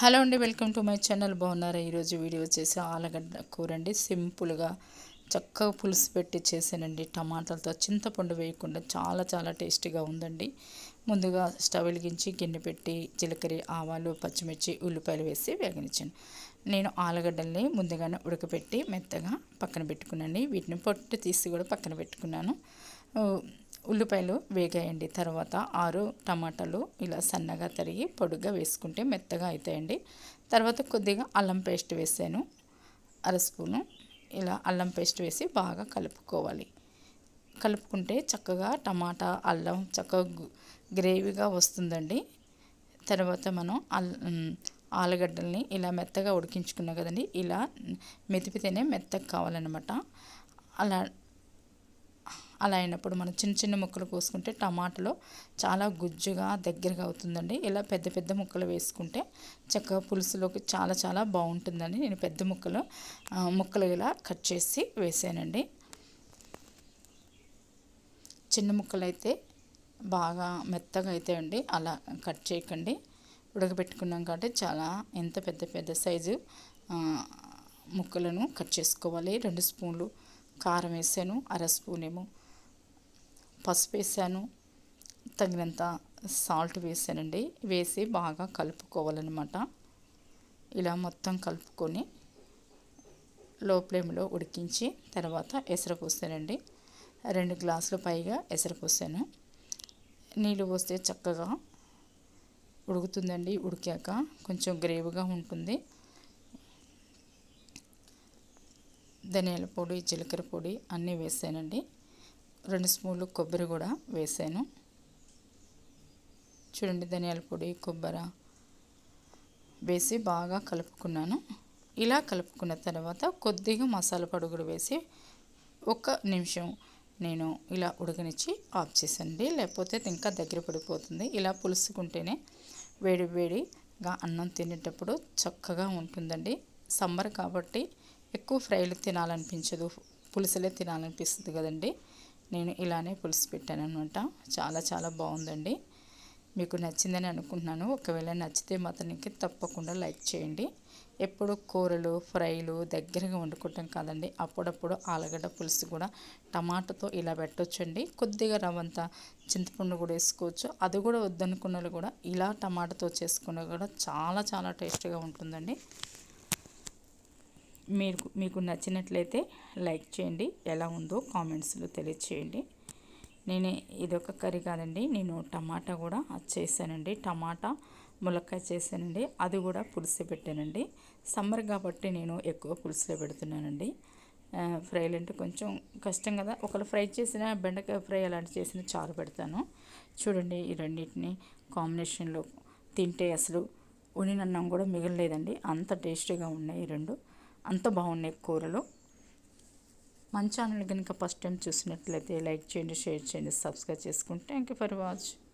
Hello అండి welcome to my channel. బాగున్నారా? ఈరోజు వీడియో వచ్చేసి ఆలుగడ్డ కూర అండి సింపుల్గా చక్కగా పులుసు పెట్టి చేసానండి టమాటాలతో చింతపండు వేయకుండా చాలా చాలా టేస్టీగా ఉందండి. ముందుగా స్టవ్ వెలిగించి గిన్నె పెట్టి జీలకర్ర ఆవాలు పచ్చిమిర్చి ఉల్లిపాయలు వేసి వేగనిచ్చాను. నేను ఆలుగడ్డల్ని ముందుగానే ఉడకపెట్టి మెత్తగా పక్కన పెట్టుకున్నాను వీటిని పొట్టు తీసి కూడా పక్కన పెట్టుకున్నాను. ఉల్లిపాయలు వేగాయండి. తర్వాత ఆరు టమాటాలు ఇలా సన్నగా తరిగి పొడుగ్గా వేసుకుంటే మెత్తగా అవుతాయండి తర్వాత కొద్దిగా అల్లం పేస్ట్ వేసాను. అర స్పూను ఇలా అల్లం పేస్ట్ వేసి బాగా కలుపుకోవాలి. కలుపుకుంటే చక్కగా టమాటా అల్లం చక్కగా గ్రేవీగా వస్తుందండి. తర్వాత మనం అల్ ఆలుగడ్డల్ని ఇలా మెత్తగా ఉడికించుకున్నాం కదండి. ఇలా మెతిపితేనే మెత్తగా కావాలన్నమాట. అలా అలా అయినప్పుడు మనం చిన్న చిన్న ముక్కలు కోసుకుంటే టమాటాలో చాలా గుజ్జుగా దగ్గరగా అవుతుందండి. ఇలా పెద్ద పెద్ద ముక్కలు వేసుకుంటే చక్కగా పులుసులోకి చాలా చాలా బాగుంటుందని నేను పెద్ద ముక్కలు ముక్కలు ఇలా కట్ చేసి వేసానండి. చిన్న ముక్కలు అయితే బాగా మెత్తగా అయితే అండి అలా కట్ చేయకండి. ఉడకబెట్టుకున్నాం కాబట్టి చాలా ఎంత పెద్ద పెద్ద సైజు ముక్కలను కట్ చేసుకోవాలి. రెండు స్పూన్లు కారం వేసాను. అర స్పూన్ ఏమో పసుపు వేసాను తగినంత సాల్ట్ వేసానండి. వేసి బాగా కలుపుకోవాలన్నమాట. ఇలా మొత్తం కలుపుకొని లో ఫ్లేమ్లో ఉడికించి తర్వాత ఎసరు పోసానండి రెండు గ్లాసులు పైగా ఎసరు పోసాను నీళ్ళు పోస్తే చక్కగా ఉడుకుతుందండి. ఉడికాక కొంచెం గ్రేవ్గా ఉంటుంది. ధనియాల పొడి జీలకర్ర పొడి అన్నీ వేసానండి రెండు స్పూన్లు కొబ్బరి కూడా వేసాను. చూడండి ధనియాల పొడి కొబ్బరి వేసి బాగా కలుపుకున్నాను. ఇలా కలుపుకున్న తర్వాత కొద్దిగా మసాలా పొడి కూడా వేసి ఒక నిమిషం నేను ఇలా ఉడకనిచ్చి ఆఫ్ చేసండి లేకపోతే ఇంకా దగ్గర పడిపోతుంది. ఇలా పులుసుకుంటేనే వేడి వేడిగా అన్నం తినేటప్పుడు చక్కగా ఉంటుందండి. సమ్మర్ కాబట్టి ఎక్కువ ఫ్రైలు తినాలనిపించదు. పులుసులే తినాలనిపిస్తుంది కదండి. నేను ఇలానే పులుసు పెట్టాను అనమాట చాలా చాలా బాగుందండి. మీకు నచ్చిందని అనుకుంటున్నాను. ఒకవేళ నచ్చితే మాత్రానికి తప్పకుండా లైక్ చేయండి. ఎప్పుడు కూరలు ఫ్రైలు దగ్గరగా వండుకోవటం కాదండి. అప్పుడప్పుడు ఆలుగడ్డ పులుసు కూడా టమాటాతో ఇలా పెట్టొచ్చండి. కొద్దిగా రవ్వంతా చింతపండు కూడా వేసుకోవచ్చు. అది కూడా వద్దనుకున్న కూడా ఇలా టమాటాతో చేసుకున్న కూడా చాలా చాలా టేస్టీగా ఉంటుందండి. మీరు మీకు నచ్చినట్లయితే లైక్ చేయండి. ఎలా ఉందో కామెంట్స్లో తెలియచేయండి. నేను ఇదొక కర్రీ కాదండి. నేను టమాటా కూడా చేశానండి. టమాటా ములక్కాయ చేశానండి. అది కూడా పులుసు పెట్టానండి. సమ్మర్ కాబట్టి నేను ఎక్కువ పులుసులో పెడుతున్నానండి. ఫ్రైలు అంటే కొంచెం కష్టం కదా. ఒకళ్ళు ఫ్రై చేసిన బెండకాయ ఫ్రై అలాంటి చేసిన చారు పెడతాను. చూడండి ఈ రెండింటిని కాంబినేషన్లో తింటే అసలు ఉనినన్నం కూడా మిగలలేదండి. అంత టేస్టీగా ఉన్నాయి ఈ రెండు. అంత బాగున్నాయి కూరలు. మన ఛానల్ కనుక ఫస్ట్ టైం చూసినట్లయితే లైక్ చేయండి షేర్ చేయండి సబ్స్క్రైబ్ చేసుకుంటే. Thank you for watch.